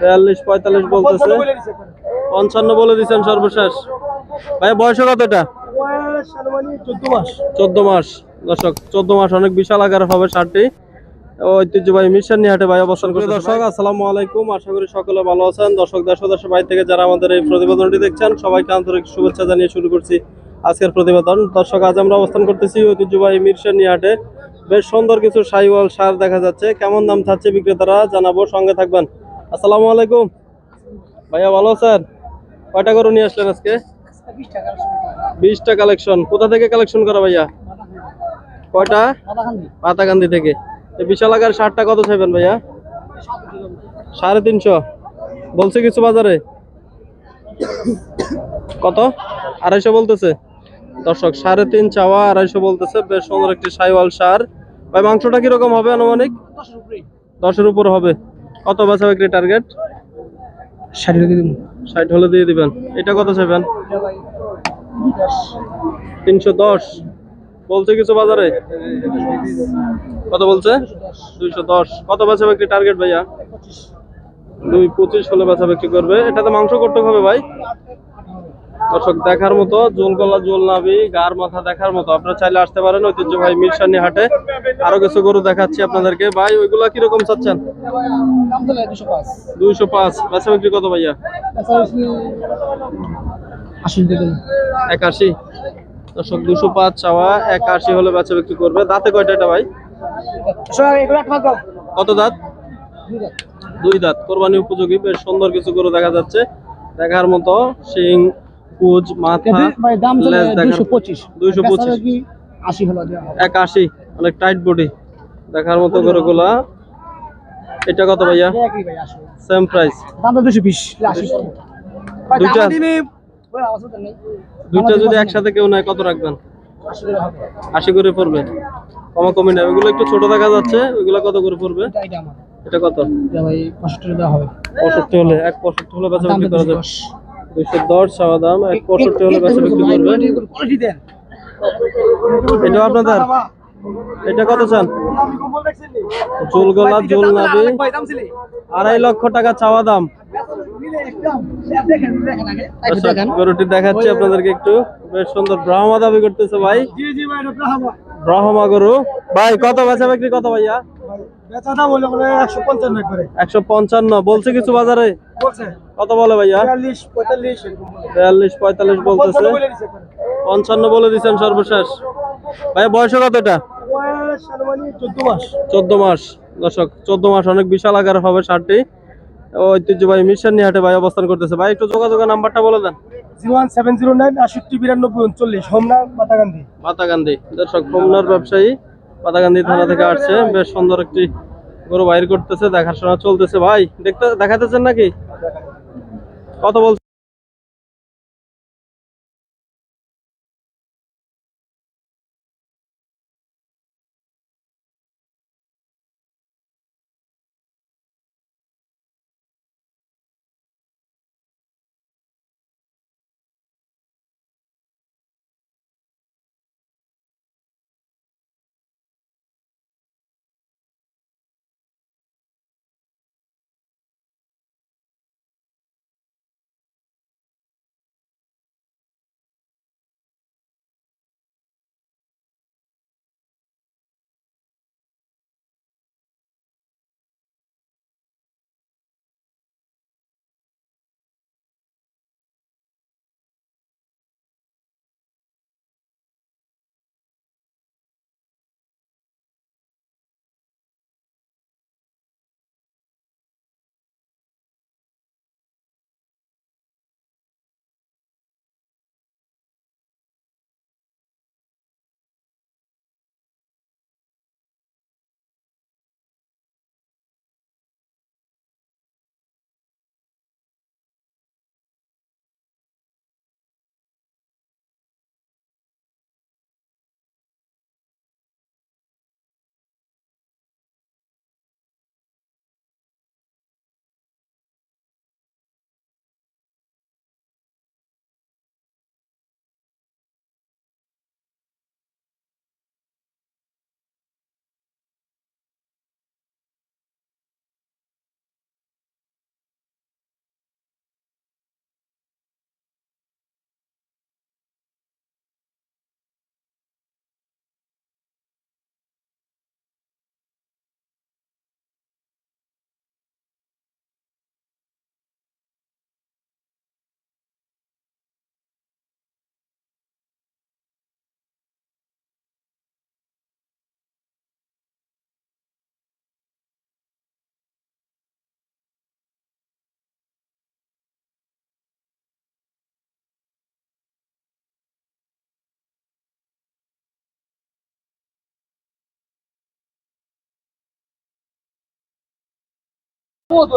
বিয়াল্লিশ পঁয়তাল্লিশ বলতেছে। পঞ্চান্ন বলে দিচ্ছেন সর্বশেষ। ভাই বয়স কত এটা? চোদ্দ মাস। দর্শক চোদ্দ মাস অনেক বিশাল আকার হবে শার্টটি। ঐতিহ্যবাহী মিশন হাটে ভাই অবস্থান করে দর্শক আসসালামু আলাইকুম। আশা করি সকলে ভালো আছেন। দর্শক দেশ দেশের বাইরে থেকে যারা আমাদের এই প্রতিবেদনটি দেখছেন সবাইকে আন্তরিক শুভেচ্ছা জানিয়ে শুরু করছি আজকের প্রতিবেদন। দর্শক আজ আমরা অবস্থান করতেছি ঐতিহ্যবাহী মিরসান হাটে। বেশ সুন্দর কিছু সাইওয়াল সার দেখা যাচ্ছে। কেমন দাম থাকছে বিক্রেতারা জানাব। সঙ্গে থাকবেন আসসালামু আলাইকুম। ভাইয়া ভালো আছেন? কয়টা করে নিয়ে আসলেন আজকে? বিশটা কালেকশন। কোথা থেকে কালেকশন করা ভাইয়া? কয়টা? পাতাকান্দি থেকে। বিশাল আকার শার্টটা কত চাইবেন ভাইয়া? সাড়ে তিনশো। বলছে কিছু বাজারে? কত? আড়াইশো বলতেছে। দর্শক সাড়ে তিন চাওয়া আড়াইশো বলতেছে। বেশ সুন্দর একটি সাইওয়াল সার। ভাই মাংসটা কীরকম হবে আনুমানিক? দশের উপর হবে। কত বেচা বিক্রি টার্গেট ষাট টাকা দিব। ষাট হলে দিয়ে দিবেন। এটা কত চাইবেন? তিনশো দশ। বলছে কিছু বাজারে? কত বলছে? দুইশো দশ। কত বেচা বিক্রি টার্গেট ভাইয়া? দুই পঁচিশ হলে বেচা বিক্রি করবে। এটাতে মাংস করতে হবে ভাই। দর্শক, দেখার মতো, জোল গলা, জোল নাবি গার মাথা দেখার মতো। আপনারা চাইলে আসতে পারেন ঐতিহ্য ভাই মিরসানি হাটে। আরও কিছু গরু দেখাচ্ছি আপনাদেরকে। ভাই, ওইগুলা কীরকম চাচ্ছেন? দুইশো পাঁচ। বেচা বিক্রি কত ভাইয়া? একাশি। দর্শক দুশো পাঁচ চাওয়া, একাশি হলে বেচা বিক্রি করবে। দাঁতে কয়টা এটা ভাই? কত দাঁত? দুই দাঁত। কোরবানি উপযোগী, বেশ সুন্দর কিছু গরু দেখা যাচ্ছে। দেখার মতো, শিং কুজ মাথা ভাই দাম চলে লেজ দেখার- দুশো পঁচিশ। 225 কি আশি হলো দেওয়া অনেক টাইট বডি দেখার মতো গরুগুলা। এটা কত ভাইয়া? একই ভাই আশি। সেম প্রাইস দাম তো দুশো বিশ আশি। ভাই দুইটা? দিনে দুইটা যদি একসাথে কেউ নেয় কত রাখবেন? আশি করে হবে। আশি করে পড়বে। কমা কমে নেয়। ওইগুলো একটু ছোট দেখা যাচ্ছে। ওইগুলো কত করে পড়বে? এটা কত? এটা ভাই পঁয়ষট্টি দেওয়া হবে। পঁয়ষট্টি হলে এক পঁয়ষট্টি হলে বেচা বিক্রি করা যাবে দুইশো দশ চাওয়া দাম এক পঁয়ষট্টি হলে বেচা বিক্রি করবে এটাও আপনাদের? এটা কত চান? জোল গলা জোল নাবি আড়াই লক্ষ টাকা চাওয়া দাম। আচ্ছা, গরুটি দেখাচ্ছি আপনাদেরকে একটু। বেশ সুন্দর ব্রাহ্মা দাবি করতেছে ভাই। এটা ব্রাহ্মা। গরু। ভাই কত বেচা বিক্রি কত ভাইয়া? একশো পঞ্চান্ন। বলছে কিছু বাজারে? কত বলে ভাইয়া? বিয়াল্লিশ পঁয়তাল্লিশ বলতেছে। পঞ্চান্ন বলে দিচ্ছেন সর্বশেষ। ভাই বয়স কত এটা? চোদ্দ মাস। দর্শক চোদ্দ মাস অনেক বিশাল আকার হবে শার্টটি ঐতিহ্যবাহী মিশন হাটে ভাই অবস্থান করতেছে। ভাই একটু যোগাযোগের নাম্বারটা বলে দেন। Zero one seven zero nine আষট্টি বিরানব্বই উনচল্লিশ হোমনা দর্শক হোমনার ব্যবসায়ী পাতাকান্দি থানা থেকে আসছে। বেশ সুন্দর একটি গরু বাইর করতেছে দেখাশোনা চলতেছে। ভাই দেখতে দেখাতেছেন নাকি? কথা কত Ntabwo.